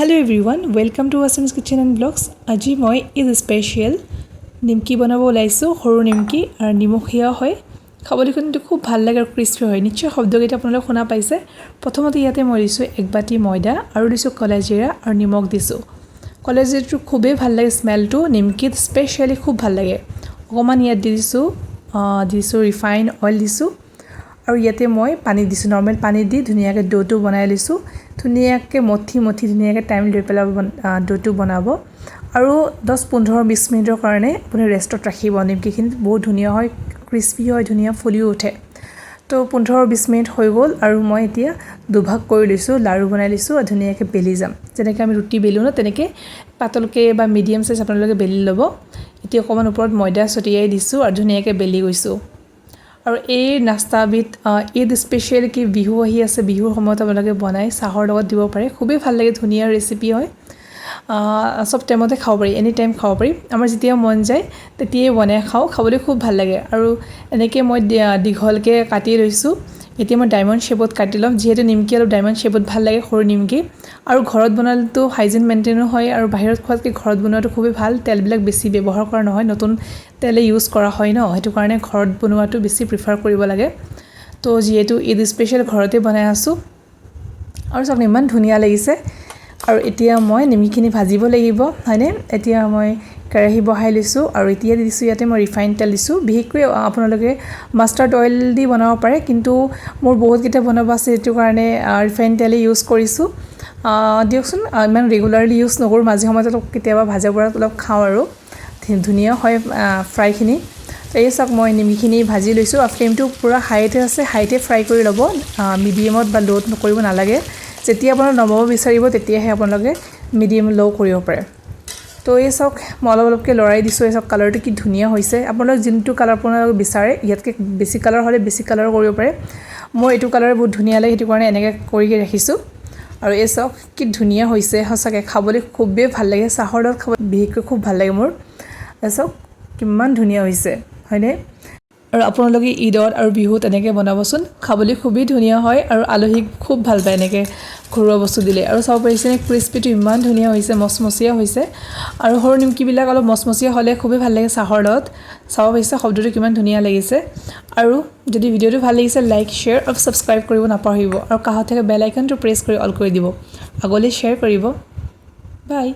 Hello' everyone welcome to Wasim's kitchen and blogs আজি মই is special নিমকি বনাব ওলাইছোঁ, সৰু নিমকি আৰু নিমখীয়া হয়। খাবলৈ কিন্তু খুব ভালো লাগে আৰু ক্ৰিস্পি হয়। নিশ্চয় শব্দকেইটা আপোনালোকে শুনা পাইছে। প্ৰথমতে ইয়াতে মই দিছোঁ এক বাতি ময়দা আৰু দিছোঁ কলেজিৰা আৰু নিমখ দিছোঁ। কলেজিৰাটো খুবেই ভালো লাগে স্মেলটো নিমকিত স্পেচিয়েলি খুব ভালো লাগে। অকণমান ইয়াত দি দিছোঁ দিছোঁ ৰিফাইন অইল দিছোঁ। আৰু ইয়াতে মই পানী দিছোঁ। নৰ্মেল পানী দি ধুনীয়াকৈ ড'টো বনাই লৈছোঁ। ধুনীয়াকৈ মঠি মঠি ধুনীয়াকৈ টাইম লৈ আ, ড'টো বনাব। আৰু দহ পোন্ধৰ বিছ মিনিটৰ কাৰণে আপুনি ৰেষ্টত ৰাখিব। নিমকিখিনি বহুত ধুনীয়া হয় ক্ৰিস্পি হয় ধুনীয়া ফুলিও উঠে। তো পোন্ধৰ বিছ মিনিট হৈ গ'ল আৰু মই এতিয়া দুভাগ কৰি লৈছোঁ লাড়ু বনাই লৈছোঁ আৰু ধুনীয়াকৈ বেলি যাম। যেনেকৈ আমি ৰুটি বেলোঁ ন তেনেকৈ পাতলকৈ বা মিডিয়াম চাইজ আপোনালোকে বেলি ল'ব। এতিয়া অকণমান ওপৰত ময়দা ছটিয়াই দিছোঁ আৰু ধুনীয়াকৈ বেলি গৈছোঁ। আৰু এই নাস্তাবিধ ঈদ স্পেচিয়েল কি বিহু আহি আছে বিহুৰ সময়ত আপোনালোকে বনাই চাহৰ লগত দিব পাৰে। খুবেই ভাল লাগে ধুনীয়া ৰেচিপি হয়। চব টাইমতে খাব পাৰি এনি টাইম খাব পাৰি। আমাৰ যেতিয়া মন যায় তেতিয়াই বনাই খাওঁ খাবলৈ খুব ভাল লাগে। আৰু এনেকৈ মই দীঘলকৈ কাটি লৈছোঁ। এতিয়া মই ডায়মণ্ড শ্বেপত কাটি ল'ম। যিহেতু নিমকি অলপ ডায়মণ্ড শ্বেপত ভালো লাগে সৰু নিমকি। আৰু ঘৰত বনালেতো হাইজিন মেইনটেইনো হয় আৰু বাহিৰত খোৱাতকৈ ঘৰত বনোৱাটো খুবেই ভালো। তেলবিলাক বেছি ব্যৱহাৰ কৰা নহয়, নতুন তেলে ইউজ কৰা হয় ন। সেইটো কাৰণে ঘৰত বনোৱাটো বেছি প্ৰিফাৰ কৰিব লাগে। তো যিহেতু ঈদ স্পেচিয়েল ঘৰতে বনাই আছোঁ। আৰু চাওক, ইমান ধুনীয়া লাগিছে। আৰু এতিয়া মই নিমকিখিনি ভাজিব লাগিব, হয়নে? এতিয়া মই কেৰাহী বহাই লৈছোঁ আৰু এতিয়া দিছোঁ, ইয়াতে মই ৰিফাইন তেল দিছোঁ। বিশেষকৈ আপোনালোকে মাষ্টাৰ্ড অইল দি বনাব পাৰে, কিন্তু মোৰ বহুতকেইটা বনাব আছে, সেইটো কাৰণে ৰিফাইন তেলেই ইউজ কৰিছোঁ। দিয়কচোন ইমান ৰেগুলাৰলি ইউজ নকৰোঁ, মাজে সময়ত অলপ কেতিয়াবা ভাজা পৰাত অলপ খাওঁ আৰু। ধুনীয়া হয় ফ্ৰাইখিনি এই চাওক, মই নিমকিখিনি ভাজি লৈছোঁ আৰু ফ্লেমটো পূৰা হাইতে আছে, হাইতে ফ্ৰাই কৰি ল'ব। মিডিয়ামত বা ল'ত কৰিব নালাগে। যেতিয়া আপোনালোকে নমাব বিচাৰিব, তেতিয়াহে আপোনালোকে মিডিয়াম ল' কৰিব পাৰে। তো এই চাওক মই অলপ অলপকৈ লৰাই দিছোঁ এই চাওক কালাৰটো কি ধুনীয়া হৈছে। আপোনালোকে যোনটো কালাৰ আপোনালোকে বিচাৰে ইয়াতকৈ বেছি কালাৰ হ'লে বেছি কালাৰ কৰিব পাৰে। মোৰ এইটো কালাৰ বহুত ধুনীয়া লাগে সেইটো কাৰণে এনেকৈ কৰি ৰাখিছোঁ। আৰু এই চাওক কি ধুনীয়া হৈছে সঁচাকৈ খাবলৈ খুবেই ভাল লাগে চাহৰ লগত খাব বিশেষকৈ খুব ভাল লাগে মোৰ। এই চাওক কিমান ধুনীয়া হৈছে হয়নে? আৰু আপোনালোকে ঈদত আৰু বিহুত এনেকৈ বনাবচোন। খাবলৈ খুবেই ধুনীয়া হয় আৰু আলহীক খুব ভাল পায় এনেকৈ ঘৰুৱা বস্তু দিলে। আৰু চাব পাৰিছেনে ক্ৰিস্পিটো ইমান ধুনীয়া হৈছে মচমচীয়া হৈছে। আৰু সৰু নিমকিবিলাক অলপ মচমচীয়া হ'লে খুবেই ভাল লাগে চাহৰ লগত। চাব পাৰিছে শব্দটো কিমান ধুনীয়া লাগিছে। আৰু যদি ভিডিঅ'টো ভাল লাগিছে লাইক শ্বেয়াৰ আৰু ছাবস্ক্ৰাইব কৰিব নাপাহৰিব। আৰু কাষত থকা বেল আইকনটো প্ৰেছ কৰি অল কৰি দিব। আগলৈ শ্বেয়াৰ কৰিব। বাই